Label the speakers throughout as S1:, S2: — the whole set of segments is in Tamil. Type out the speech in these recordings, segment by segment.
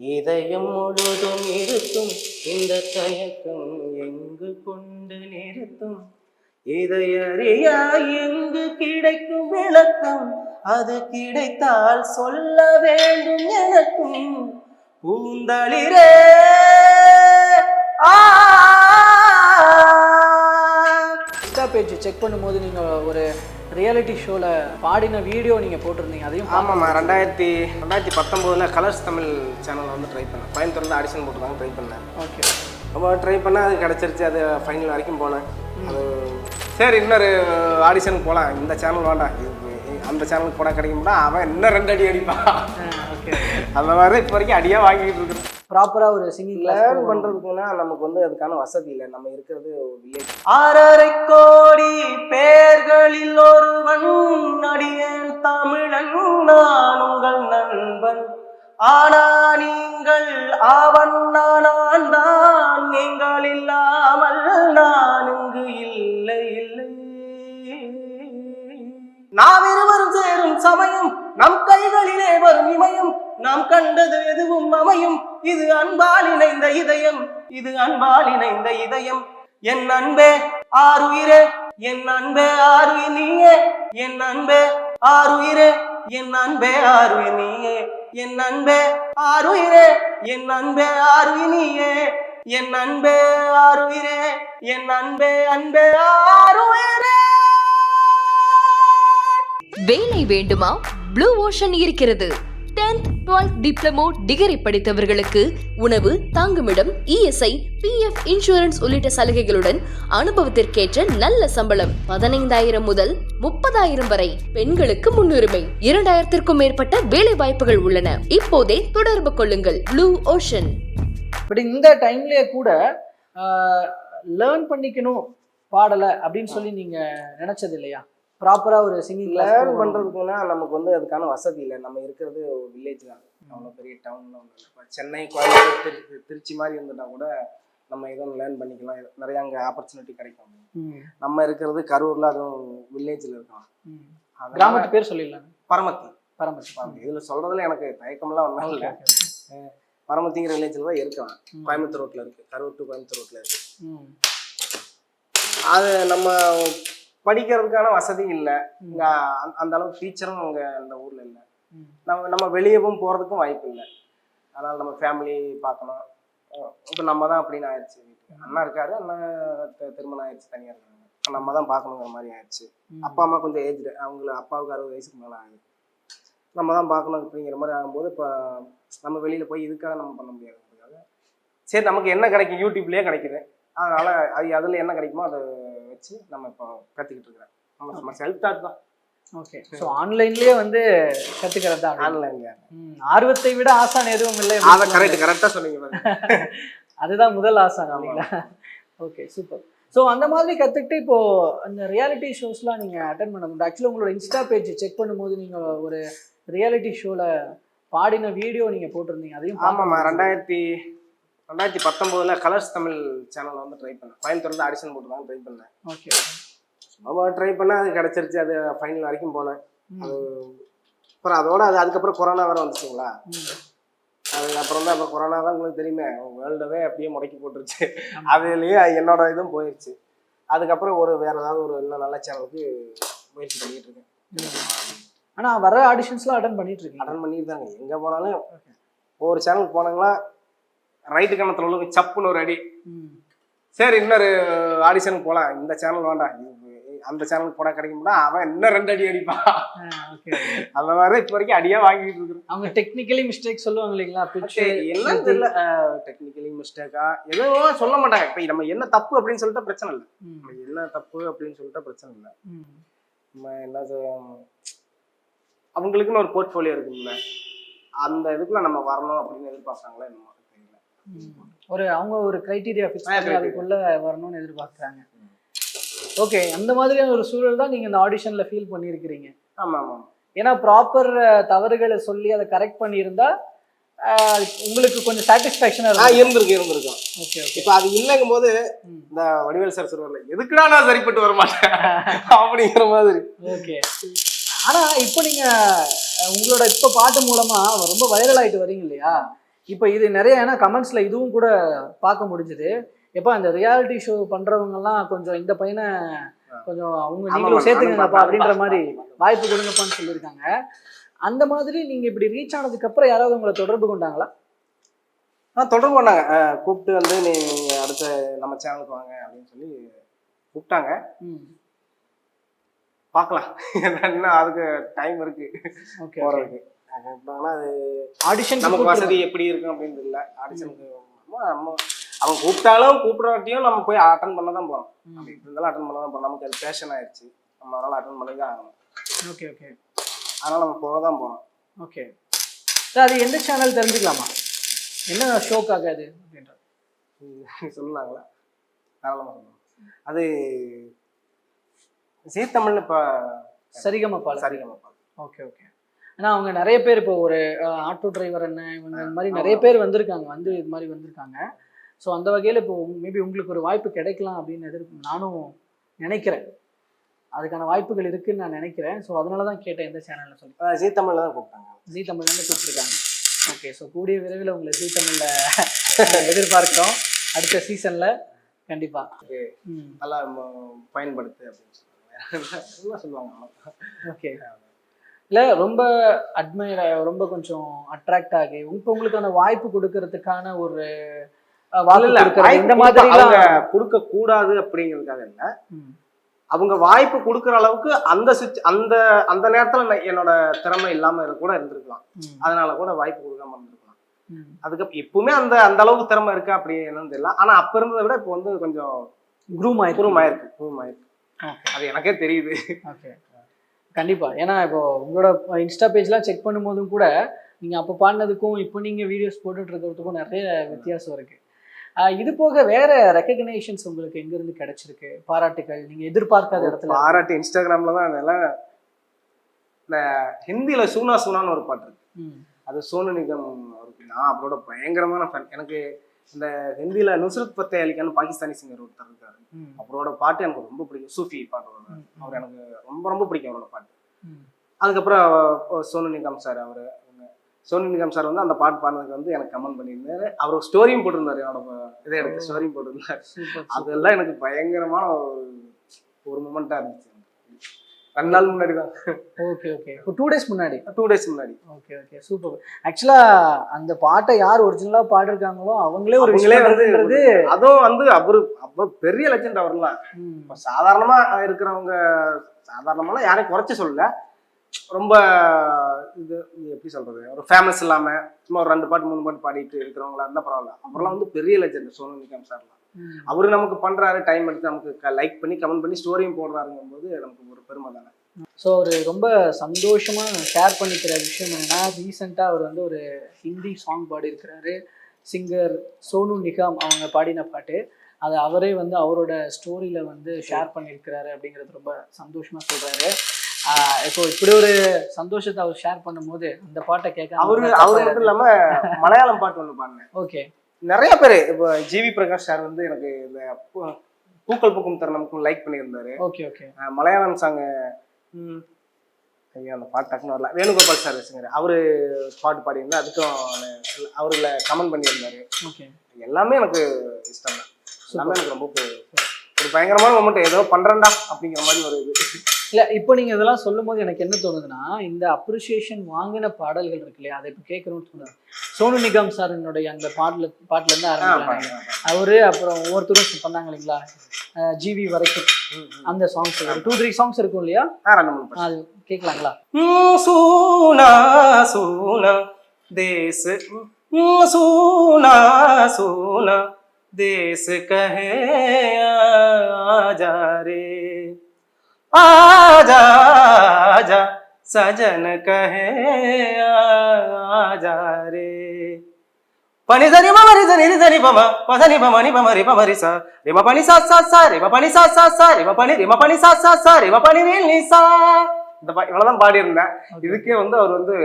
S1: இதயம் முழுதும் இருக்கும் இந்த தயக்கம் எங்கு கொண்டு நிறுத்தும்? இதையறியா எங்கு கிடைக்கும் விளக்கம்? அது கிடைத்தால் சொல்ல வேண்டும் எனக்கும். பூந்தளிரே ஆ!
S2: பேஜ் செக் பண்ணும்போது நீங்கள் ஒரு ரியாலிட்டி ஷோவில் பாடின வீடியோ நீங்கள் போட்டிருந்தீங்க அதையும்
S1: ஆமாம்மா ரெண்டாயிரத்தி ரெண்டாயிரத்தி பத்தொம்போதில் கலர்ஸ் தமிழ் சேனலில் வந்து ட்ரை பண்ணேன். கோயம்புத்தூர்ல ஆடிஷன் போட்டுருந்தாங்க ட்ரை பண்ணேன்.
S2: ஓகே
S1: ரொம்ப ட்ரை பண்ணால் அது கிடச்சிருச்சு அது ஃபைனல் வரைக்கும் போனேன். அது சரி இன்னொரு ஆடிஷனுக்கு போகலாம் இந்த சேனல் வேண்டாம். அந்த சேனலுக்கு போனால் கிடைக்கும்னா அவன் இன்னும் ரெண்டு அடி அடிப்பான்.
S2: ஓகே
S1: அந்த மாதிரி இப்போ வரைக்கும் அடியாக வாங்கிட்டு இருக்கிறோம்
S2: ப்ராப்பராக ஒரு சிங்கிங்
S1: லேர்ன் பண்ணுறதுக்குன்னா நமக்கு வந்து அதுக்கான வசதி இல்லை. நம்ம இருக்கிறது வில்லேஜ் ஆறரை கோடி இது அன்பால் இணைந்த இதயம் இது அன்பால் இணைந்த இதயம். என் அன்பே ஆறுயிரே என் அன்பே ஆறுயிர் நீயே என் அன்பே ஆறுயிரே என் அன்பே ஆறுயிர் நீயே என் அன்பே ஆறுயிரே என் அன்பே ஆறுயிர் நீயே என் அன்பே ஆறுயிரே என் அன்பே அன்பே ஆறுயிரே.
S3: வேலை வேண்டுமா? ப்ளூ ஓஷன் இருக்கிறது. 10th 12th டிப்ளமோ டிகிரி படித்தவர்களுக்கு உணவு தங்குமிடம் இஎஸ்ஐ பிஎஃப் இன்சூரன்ஸ் உள்ளிட்ட சலுகைகளுடன் அனுபவத்திற்கேற்ற நல்ல சம்பளம் பதினைந்தாயிரம் முதல் முப்பதாயிரம் வரை பெண்களுக்கு முன்னுரிமை. இரண்டாயிரத்திற்கும் மேற்பட்ட வேலை வாய்ப்புகள் உள்ளன. இப்போதே தொடர்பு கொள்ளுங்கள். ப்ளூ ஓஷன்
S2: பட் இந்த டைம்லேயே கூட லேர்ன் பண்ணிக்கணும் பாடலை அப்படின்னு சொல்லி நீங்கள் நினச்சது இல்லையா? ப்ராப்பராக ஒரு சிங்கிங்
S1: லேர்ன் பண்ணுறதுக்குன்னா நமக்கு வந்து அதுக்கான வசதி இல்லை. நம்ம இருக்கிறது வில்லேஜ் தான். அவ்வளோ பெரிய டவுன்ல ஒன்றும் இல்லை. இப்போ சென்னை கோயம்புத்தூர் திருச்சி திருச்சி மாதிரி இருந்துட்டா கூட நம்ம எதுவும் லேர்ன் பண்ணிக்கலாம். நிறைய அங்கே ஆப்பர்ச்சுனிட்டி கிடைக்கும். நம்ம இருக்கிறது கரூரில் அதுவும் வில்லேஜில் இருக்கலாம்
S2: கிராமத்து பேர் சொல்லிடலாம்.
S1: பரமத்தி.
S2: பரமத்தி.
S1: பரமத்தி. இதில் சொல்கிறதுல எனக்கு தயக்கம்லாம் ஒன்றும் இல்லை. பரமத்திங்கிற வில்லேஜில் தான் இருக்கலாம் கோயம்புத்தூர் ரோட்டில் இருக்குது கரூர் டு கோயம்புத்தூர் ரோட்டில் இருக்குது அது நம்ம படிக்கிறதுக்கான வசதி இல்லை. இங்கே அந்த அளவுக்கு டீச்சரும் அங்கே அந்த ஊரில் இல்லை. நம்ம நம்ம வெளியவும் போகிறதுக்கும் வாய்ப்பு இல்லை. அதனால் நம்ம ஃபேமிலி பார்க்கணும். இப்போ நம்ம தான் அப்படின்னு ஆயிடுச்சு. அண்ணா இருக்காரு அண்ணா திருமணம் ஆயிடுச்சு தனியாக இருக்காங்க. நம்ம தான் பார்க்கணுங்கிற மாதிரி ஆயிடுச்சு. அப்பா அம்மா கொஞ்சம் ஏஜ்டு அவங்களுக்கு அப்பாவுக்கு அறுபது வயசுக்கு மேலே ஆகுது. நம்ம தான் பார்க்கணும் அப்படிங்கிற மாதிரி ஆகும்போது இப்போ நம்ம வெளியில் போய் இதுக்காக நம்ம பண்ண முடியாதுங்கிறதுக்காக சரி நமக்கு என்ன கிடைக்கும்? யூடியூப்லேயே கிடைக்குது. அதனால் அது அதில் என்ன கிடைக்குமோ அதை வச்சு நம்ம இப்போ கற்றுக்கிட்டு இருக்கிறேன். நம்ம நம்ம செல்ஃப் தாட் தான்.
S2: ஓகே ஸோ ஆன்லைன்லேயே வந்து கற்றுக்கிறது தான்
S1: ஆன்லைன்ல
S2: ஆர்வத்தை விட ஆசான் எதுவும் இல்லை
S1: அதை கரெக்ட் கரெக்டாக சொன்னீங்க.
S2: அதுதான் முதல் ஆசான் இல்லைங்களா? ஓகே சூப்பர் ஸோ அந்த மாதிரி கற்றுக்கிட்டு இப்போ அந்த ரியாலிட்டி ஷோஸ்லாம் நீங்கள் அட்டன் பண்ண முடியும்? ஆக்சுவலாக உங்களோட இன்ஸ்டா பேஜ் செக் பண்ணும்போது நீங்கள் ஒரு ரியாலிட்டி ஷோவில் பாடின வீடியோ நீங்கள் போட்டிருந்தீங்க. அதையும்
S1: ஆமாம்மா ரெண்டாயிரத்தி ரெண்டாயிரத்தி பத்தொம்போதில் கலர்ஸ் தமிழ் சேனலில் வந்து ட்ரை பண்ணேன். கோயம்புத்தூர்ல ஆடிஷன் போட்டுருந்தாங்க ட்ரை பண்ணேன்.
S2: ஓகே
S1: சும்மா ட்ரை பண்ணேன் அது கிடச்சிருச்சு. அது ஃபைனல் வரைக்கும் போனேன். அது அப்புறம் அதோட அது அதுக்கப்புறம் கொரோனா வேறு வந்துச்சுங்களா? அதுக்கப்புறம் தான் இப்போ கொரோனா தான் உங்களுக்கு தெரியுமே. வேர்ல்டவே அப்படியே முடக்கி போட்டுருச்சு. அதுலேயே என்னோட இதுவும் போயிடுச்சு அதுக்கப்புறம் ஒரு வேற ஏதாவது ஒரு இன்னும் நல்ல சேனலுக்கு முயற்சி பண்ணிட்டு இருக்கேன்.
S2: ஆனால் வர ஆடிஷன்ஸ்லாம் அட்டன் பண்ணிட்டு இருக்கீங்க
S1: அட்டன் பண்ணிட்டு தாங்க. எங்கே போனாலும் ஒவ்வொரு சேனலுக்கு போனாங்களா ரைட்டு கணத்தில் உள்ள சப்புன்னு ஒரு அடி. சரி இன்னொரு ஆடிஷனுக்கு போகலாம் இந்த சேனல் வேண்டாம். அந்த சேனலுக்கு போனால் கிடைக்கும்னா அவன் இன்னும் ரெண்டு அடி அடிப்பான். அந்த மாதிரி இப்போ வரைக்கும் அடியாக வாங்கிட்டு இருக்கிறேன்
S2: அவங்க டெக்னிக்கலி மிஸ்டேக் சொல்லுவாங்க இல்லைங்களா? பிச்சு
S1: என்னன்னு தெரியல. டெக்னிக்கலி மிஸ்டேக்கா எதுவும் சொல்ல மாட்டாங்க. இப்போ நம்ம என்ன தப்பு அப்படின்னு சொல்லிட்டா பிரச்சனை இல்லை. நம்ம என்ன தப்பு அப்படின்னு சொல்லிட்டா பிரச்சனை இல்லை. நம்ம என்ன அவங்களுக்குன்னு ஒரு போர்ட்ஃபோலியோ இருக்குல்ல அந்த இதுக்குள்ள நம்ம வரணும் அப்படின்னு எதிர்பார்ப்பாங்களா என்னமோ.
S2: ஒரு அவங்க ஒரு கிரைட்டீரியா ஃபிக்ஸ் பண்ணி. அதுக்குள்ள வரணும்னு எதிர்பார்க்குறாங்க. ஓகே அந்த மாதிரியான ஒரு சூழல் தான் நீங்க இந்த ஆடிஷன்ல ஃபீல் பண்ணியிருக்கிறீங்க
S1: ஆமா ஆமா
S2: ஏன்னா ப்ராப்பர் தவறுகளை சொல்லி அதை கரெக்ட் பண்ணியிருந்தா உங்களுக்கு கொஞ்சம் சாட்டிஸ்ஃபேக்ஷனாக இருக்கும்.
S1: இருந்திருக்கு இருந்திருக்கும்.
S2: ஓகே ஓகே
S1: இப்போ அது இல்லைங்கும் போது இந்த வடிவேல் சார் சொல்லுவார்ல எதுக்குடா நான் சரிப்பட்டு வர மாட்டேன்? அப்படிங்கிற மாதிரி.
S2: ஓகே ஆனா இப்போ நீங்க அஹ், உங்களோட இப்போ பாட்டு மூலமா ரொம்ப வைரல் ஆயிட்டு வரீங்க இல்லையா? இப்போ இது நிறைய ஏன்னா கமெண்ட்ஸ்ல இதுவும் கூட பார்க்க முடிஞ்சுது. எப்போ அந்த ரியாலிட்டி ஷோ பண்றவங்கலாம் கொஞ்சம் இந்த பையனை கொஞ்சம் அவங்க நீங்களும்
S1: நானும்
S2: அப்படின்ற. மாதிரி வாய்ப்பு கொடுங்கப்பான்னு சொல்லியிருக்காங்க. அந்த மாதிரி நீங்க இப்படி ரீச் ஆனதுக்கு அப்புறம் யாராவது உங்களை தொடர்பு கொண்டாங்களா?
S1: ஆ தொடர்பு பண்ணாங்க கூப்பிட்டு வந்து நீ அடுத்த நம்ம சேனலுக்கு வாங்க அப்படின்னு சொல்லி கூப்பிட்டாங்க. பார்க்கலாம். இன்னும் அதுக்கு டைம் இருக்கு.
S2: ஓகே
S1: கூப்பிட்டாங்கன்னா அது
S2: ஆடிஷன்
S1: நமக்கு வசதி எப்படி இருக்கும் அப்படின்னு தெரியல. ஆடிஷனுக்கு நம்ம அவங்க கூப்பிட்டாலும் கூப்பிடாட்டியும் நம்ம போய் அட்டன் பண்ண தான் போறோம் அப்படி இருந்தாலும் அட்டன் பண்ண தான் போறோம். நமக்கு அது பேஷன் ஆயிடுச்சு. நம்ம அதனால அட்டன் பண்ணி தான் ஆகணும்.
S2: ஓகே ஓகே
S1: அதனால நம்ம போக தான் போறோம்.
S2: ஓகே சார் அது எந்த சேனல் தெரிஞ்சுக்கலாமா? என்ன ஷோக்காக அது அப்படின்றது
S1: சொன்னாங்களா? தாராளமா சொல்லலாம் அது தமிழ்ல இப்ப
S2: சரிகமப்பால
S1: சரிகமப்பா
S2: ஓகே ஓகே ஏன்னா அவங்க நிறைய பேர் இப்போ ஒரு ஆட்டோ டிரைவர் என்ன இவங்க இந்த மாதிரி நிறைய பேர் வந்திருக்காங்க வந்து இது மாதிரி வந்திருக்காங்க. ஸோ அந்த வகையில் இப்போ மேபி உங்களுக்கு ஒரு வாய்ப்பு கிடைக்கலாம் அப்படின்னு எதிர்ப்பு நானும் நினைக்கிறேன். அதுக்கான வாய்ப்புகள் இருக்குன்னு நான் நினைக்கிறேன். ஸோ அதனால தான் கேட்டேன் எந்த சேனலில் சொல்லி.
S1: ஜீ தமிழ்ல தான் கூப்பிட்டாங்க.
S2: ஜி தமிழ்லேருந்து கூப்பிட்டுருக்காங்க. ஓகே ஸோ கூடிய விரைவில் உங்களை ஜி தமிழில் எதிர்பார்க்கிறோம். அடுத்த சீசனில் கண்டிப்பாக
S1: நல்லா பயன்படுத்து அப்படின்னு சொல்லுவாங்க. சொல்லுவாங்க?
S2: ஓகே இல்ல ரொம்ப அட்மையர் ரொம்ப கொஞ்சம் அட்ராக்ட் ஆகி இப்போ உங்களுக்கான வாய்ப்பு கொடுக்கறதுக்கான ஒரு இந்த மாதிரி
S1: அவங்க கொடுக்க கூடாது அப்படிங்கிறதுக்காக இல்ல. அவங்க வாய்ப்பு கொடுக்குற அளவுக்கு அந்த அந்த அந்த நேரத்துல என்னோட திறமை இல்லாம கூட இருந்திருக்கலாம். அதனால கூட வாய்ப்பு கொடுக்காம இருந்திருக்கலாம். அதுக்கு இப்பவுமே அந்த அந்த அளவுக்கு திறமை இருக்கா அப்படி என்னன்னு தெரியல. ஆனா அப்ப இருந்ததை விட இப்போ வந்து கொஞ்சம்
S2: குரூம் ஆயிருக்கு.
S1: குருமா இருக்கு குருமா
S2: ஓகே
S1: அது எனக்கே தெரியுது.
S2: ஓகே கண்டிப்பா. ஏன்னா இப்போ உங்களோட இன்ஸ்டா பேஜ்லாம் செக் பண்ணும்போதும் கூட நீங்க அப்போ பாடினதுக்கும் இப்போ நீங்க வீடியோஸ் போட்டுட்டு இருக்கிறதுக்கும் நிறைய வித்தியாசம் இருக்கு. இது போக வேற ரெக்கக்னேஷன்ஸ் உங்களுக்கு எங்க இருந்து கிடைச்சிருக்கு? பாராட்டுகள் நீங்க எதிர்பார்க்காத இடத்துல?
S1: பாராட்டு இன்ஸ்டாகிராம்ல தான் அதெல்லாம் இந்த ஹிந்தியில சூனா சூனான்னு ஒரு பாட்டு இருக்கு. அது சோனு நிகம் நான் அவரோட பயங்கரமான ஃபேன் எனக்கு இந்த ஹிந்தியில நுஸ்ரத் பத்தே அலிகான்னு பாகிஸ்தானி சிங்கர் ஒருத்தர் இருக்காரு. அவரோட பாட்டு எனக்கு ரொம்ப பிடிக்கும். சூஃபி
S2: ம்,
S1: அவர் எனக்கு ரொம்ப ரொம்ப பிடிக்கும் அவரோட பாட்டு. அதுக்கப்புறம் சோனு நிகம் சார் அவர். சோனு நிகம் சார் வந்து அந்த பாட்டு பாடினதுக்கு வந்து எனக்கு கமெண்ட் பண்ணியிருந்தாரு. அவர் ஸ்டோரியும் போட்டிருந்தாரு என்னோட இதை எடுத்து ஸ்டோரியும் போட்டிருந்தாரு. அதெல்லாம் எனக்கு பயங்கரமான ஒரு ஒரு மூமெண்ட்டாக இருந்துச்சு. ரெண்டு நாள் முன்னாடி தான்
S2: ஓகே ஓகே. இப்போ டூ டேஸ் முன்னாடி?
S1: டூ டேஸ் முன்னாடி.
S2: Okay okay. சூப்பர் ஆக்சுவலா அந்த பாட்டை யார் ஒரிஜினலா பாடிருக்காங்களோ அவங்களே ஒரு
S1: வந்து அதுவும் வந்து அவரு அவர் பெரிய லெஜெண்ட் அவர்லாம் இப்போ சாதாரணமா இருக்கிறவங்க சாதாரணமாலாம் யாரையும் குறைச்சி சொல்லல. ரொம்ப இது எப்படி சொல்றது? ஒரு ஃபேமஸ் இல்லாம சும்மா ஒரு ரெண்டு பாட்டு மூணு பாட்டு பாடிட்டு இருக்கிறவங்களா இருந்தா பரவாயில்ல. அவர்லாம் வந்து பெரிய லெஜெண்ட் சோனு நிகம் சார்லாம். அவரு நமக்கு பண்றாரு டைம் எடுத்து நமக்கு லைக் பண்ணி கமெண்ட் பண்ணி ஸ்டோரியும் போடுறாருங்கும் போது நமக்கு ஒரு பெருமை தானே
S2: ஸோ அவர் ரொம்ப சந்தோஷமா ஷேர் பண்ணிக்கிற விஷயம் என்னன்னா ரீசெண்டாக அவர் வந்து ஒரு ஹிந்தி சாங் பாடியிருக்கிறாரு. சிங்கர் சோனு நிகாம் அவங்க பாடின பாட்டு. அதை அவரே வந்து அவரோட ஸ்டோரியில வந்து ஷேர் பண்ணியிருக்கிறாரு அப்படிங்கிறது ரொம்ப சந்தோஷமா சொல்றாரு. ஆஹ் இப்போ இப்படி ஒரு சந்தோஷத்தை அவர் ஷேர் பண்ணும்போது அந்த பாட்டை கேட்க
S1: அவரு அவரு மட்டும் இல்லாம மலையாளம் பாட்டு ஒண்ணு பாடினேன்.
S2: ஓகே
S1: நிறைய பேர் இப்போ ஜிவி பிரகாஷ் சார் வந்து எனக்கு இந்த பூக்கள் பூக்கும் தருணம்க்கும் லைக் பண்ணியிருந்தாரு.
S2: ஓகே ஓகே
S1: மலையாளம் சாங் ஐயோ அந்த பாட்டு டக்குன்னு வரல. வேணுகோபால் சார் வச்சுங்க அவரு பாட்டு பாடியிருந்தா அதுக்கும் அவருல கமெண்ட் பண்ணியிருந்தாரு.
S2: ஓகே
S1: எல்லாமே எனக்கு இஷ்டம் தான் எல்லாமே எனக்கு ரொம்ப ஒரு பயங்கரமான மொமெண்ட் ஏதோ பண்றேன்டா அப்படிங்கிற மாதிரி ஒரு இது.
S2: இல்லை இப்போ நீங்கள் இதெல்லாம் சொல்லும்போது எனக்கு என்ன தோணுதுன்னா இந்த அப்ரிஷியேஷன் வாங்கின பாடல்கள் இருக்கு இல்லையா? அதை இப்போ கேட்கணும்னு தோணுது. சோனு நிகாம் சாரினுடைய அந்த பாட்டில்
S1: பாட்டிலேருந்து
S2: ஆரம்பிக்கிறாங்க. அவரு அப்புறம் ஒவ்வொருத்தரும் பண்ணாங்க இல்லைங்களா? ஜிவி வரைக்கும் அந்த சாங்ஸ் ஒரு டூ த்ரீ சாங்ஸ் இருக்கும் இல்லையா? அது கேட்கலாங்களா?
S1: சூனா சூனா தேசு சூனா சூனா தேசு கஹே ஆ आजा रे आजा आजा सजन कहे आजा रे పని సరి మమరి సని రి సని పమ పదని పమని పమరి పమరి సా రిమ పని సా సా సా రిమ பனி சா சா சா ரிம பனி ரிம பனி சா சா சா ரிம பனி ரீல் நீ சா இந்த பா- இவ்வளவுதான் பாடி இருந்தேன் இதுக்கே வந்து அவர் வந்து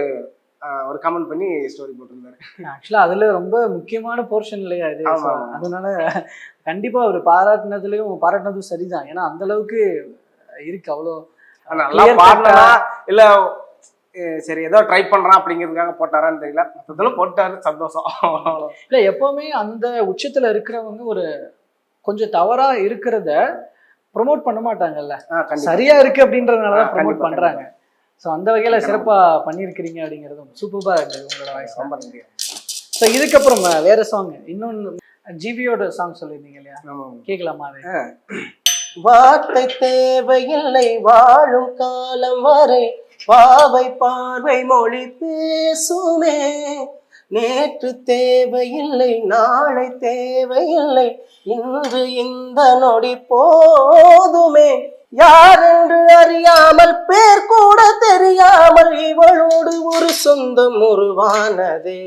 S1: ஆஹ், ஒரு கமெண்ட் பண்ணி ஸ்டோரி போட்டிருந்தாரு
S2: ஆக்சுவலா அதுல ரொம்ப முக்கியமான போர்ஷன் இல்லையா இது
S1: ஆமா,
S2: So,
S1: ஆமா.
S2: அதனால கண்டிப்பா அவர் பாராட்டினதுலயும் பாராட்டினதும் சரிதான் ஏன்னா அந்த அளவுக்கு இருக்கு அவ்வளோ.
S1: நல்லா. பாடினா இல்ல சரி ஏதோ ட்ரை பண்றான் அப்படிங்கிறதுக்காக போட்டாரான்னு தெரியல. மொத்தத்துல போட்டாரு சந்தோஷம்.
S2: இல்ல எப்பவுமே அந்த உச்சத்துல இருக்கிறவங்க ஒரு கொஞ்சம் தவறா இருக்கிறத ப்ரோமோட் பண்ண மாட்டாங்கல்ல. சரியா இருக்கு அப்படின்றதுனால
S1: ஆ,
S2: தான் ப்ரோமோட் பண்றாங்க. ஸோ அந்த வகையில சிறப்பா பண்ணியிருக்கிறீங்க அப்படிங்கிறதும் சூப்பரா இருக்கு உங்களோட வாய்ஸ்
S1: ரொம்ப நன்றி.
S2: ஸோ இதுக்கப்புறம் வேற சாங் இன்னொன்னு ஜிவியோட சாங் சொல்லியிருந்தீங்க இல்லையா. கேட்கலாமா அது?
S1: வார்த்தை தேவையில்லை வாழும் காலம் வரை பாவை பார்வை மொழி பேசுமே. நேற்று தேவையில்லை நாளை தேவையில்லை இன்று இந்த நொடி போதுமே. யாரென்று அறியாமல் பேர் கூட தெரியாமல் இவளோடு ஒரு சொந்தம் உருவானதே.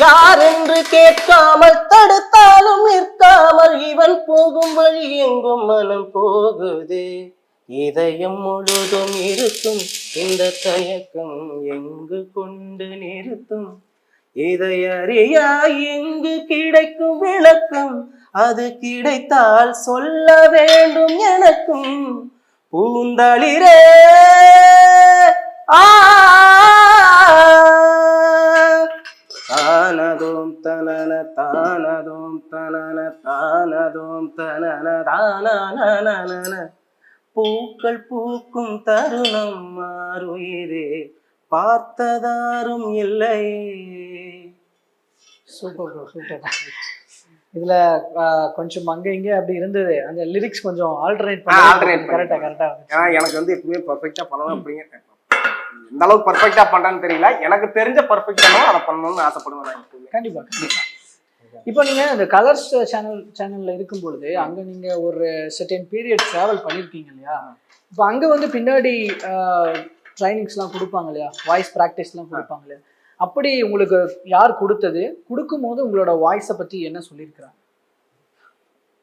S1: யார் என்று கேட்காமல் தடுத்தாலும் நிற்காமல் இவன் போகும் வழி எங்கும் மனம் போகுதே. இதயம் முழுதும் இருக்கும் இந்த தயக்கம் எங்கு கொண்டு நிறுத்தும்? இதை அறியா எங்கு கிடைக்கும் விளக்கம்? அது கிடைத்தால் சொல்ல வேண்டும் எனக்கும். பூந்தளிரே ஆ! தனன தானதோம் தனன தானதோம் தனன தானன பூக்கள் பூக்கும் தருணம் மாறுயிரே பார்த்ததாரும் இல்லை.
S2: சூப்பர் ப்ரோ சூப்பர் இதுல கொஞ்சம் அங்க இங்க அப்படி இருந்தது. அந்த லிரிக்ஸ் கொஞ்சம் ஆல்டர்னேட் பண்ணி கரெக்டா கரெக்டா
S1: ஏன்னா எனக்கு வந்து எப்பவுமே பர்ஃபெக்டா பண்ணணும் அப்படிங்க எந்த அளவுக்கு பர்ஃபெக்டா பண்றான்னு தெரியல. எனக்கு தெரிஞ்ச பர்ஃபெக்டானோ அதை பண்ணணும்னு ஆசைப்படுவேன் நான்
S2: கண்டிப்பா கண்டிப்பா. இப்போ நீங்க இந்த கலர்ஸ் சேனல் சேனல்ல இருக்கும் பொழுது அங்க நீங்க ஒரு செர்டன் பீரியட் டிராவல் பண்ணிருக்கீங்க இல்லையா? இப்போ அங்க வந்து பின்னாடி ட்ரைனிங்ஸ்லாம் கொடுப்பாங்க இல்லையா? வாய்ஸ் ப்ராக்டிஸ்லாம் கொடுப்பாங்க இல்லையா? அப்படி உங்களுக்கு யார் கொடுத்தது? கொடுக்கும்போது உங்களோட வாய்ஸை பத்தி என்ன சொல்லியிருக்கிறாங்க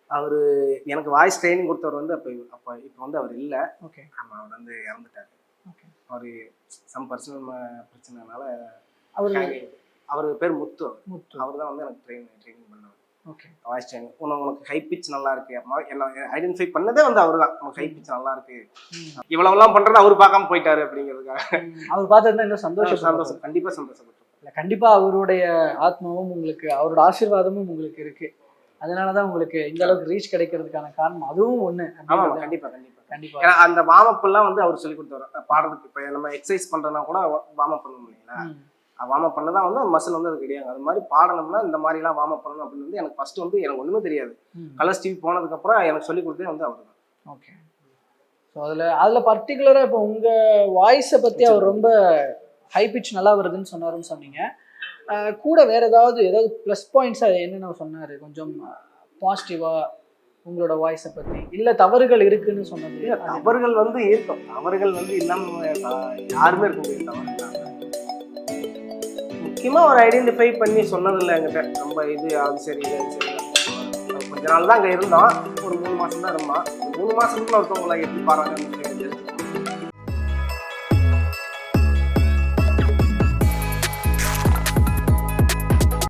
S1: அவரு எனக்கு வாய்ஸ் ட்ரைனிங் கொடுத்தவர் வந்து அப்போ அப்போ இப்போ வந்து அவர் இல்லை.
S2: ஓகே
S1: அவர் வந்து இறந்துட்டாரு.
S2: ஓகே
S1: அவர் சம் பர்சனல் பிரச்சனைனால
S2: அவர்
S1: அவர் பேர் முத்து.
S2: முத்து.
S1: அவர் தான் வந்து எனக்கு ட்ரெயின் ட்ரைனிங் பண்ணவர்.
S2: ஓகே
S1: வாய்ஸ் ட்ரைனிங் உனக்கு உனக்கு ஹை பிச் நல்லா இருக்கு. என்ன ஐடென்டிஃபை பண்ணதே வந்து அவர் தான் உனக்கு ஹை பிச் நல்லா இருக்கு. இவ்வளவுலாம் பண்றது அவர் பார்க்காம போயிட்டாரு அப்படிங்கிறதுக்காக.
S2: அவர் பார்த்தது இன்னும் சந்தோஷம்
S1: சந்தோஷம். கண்டிப்பா சந்தோஷப்பட்டிருக்கேன்
S2: இல்ல கண்டிப்பா அவருடைய ஆத்மாவும் உங்களுக்கு அவரோட ஆசீர்வாதமும் உங்களுக்கு இருக்கு. அதனாலதான் உங்களுக்கு இந்த அளவுக்கு ரீச் கிடைக்கிறதுக்கான காரணம் அதுவும் ஒண்ணு.
S1: ஆமா
S2: அப்படின்றது
S1: கண்டிப்பா கண்டிப்பா
S2: கண்டிப்பா.
S1: ஏன்னா அந்த வார்ம் எல்லாம் வந்து அவர் சொல்லி கொடுத்தாரு. பாடுறதுக்கு. இப்போ நம்ம எக்ஸசைஸ் பண்றதுனா கூட வார்ம் அப் பண்ணணும் இல்லைங்களா. வார்ம் அப் பண்ணதான் வந்து மசில் வந்து அது கிடையாது அது மாதிரி பாடணும்னா இந்த மாதிரி எல்லாம் வார்ம் அப் பண்ணணும் அப்படின்னு வந்து எனக்கு ஃபர்ஸ்ட் வந்து எனக்கு ஒண்ணுமே தெரியாது. கலர்ஸ் டிவி போனதுக்கு அப்புறம் எனக்கு சொல்லி கொடுத்தே வந்து அவர் தான்.
S2: ஓகே. ஸோ அதில் அதில் பர்டிகுலராக இப்போ உங்கள் வாய்ஸை பற்றி அவர் ரொம்ப ஹை பிச் நல்லா வருதுன்னு சொன்னாருன்னு சொன்னீங்க. கூட வேற ஏதாவது ஏதாவது ப்ளஸ் பாயிண்ட்ஸ் அது என்னென்ன சொன்னார்? கொஞ்சம் பாசிட்டிவாக உங்களோட வாய்ஸை பற்றி இல்லை தவறுகள் இருக்குன்னு சொன்னது
S1: இல்ல, தவறுகள் வந்து இருக்கும் தவறுகள் வந்து இல்லாம அஹ், யாருமே இருக்க முடியாது. தவறு முக்கியமா ஒரு ஐடென்டிஃபை பண்ணி சொன்னதில்லை என்கிட்ட. ரொம்ப இது அது சரி சரி. கொஞ்ச நாள் தான் அங்க இருந்தோம். ஒரு மூணு மாசம் தான் இருந்தோம். மூணு மாசத்துக்குள்ள ஒருத்தவங்களை எப்படி பாருங்க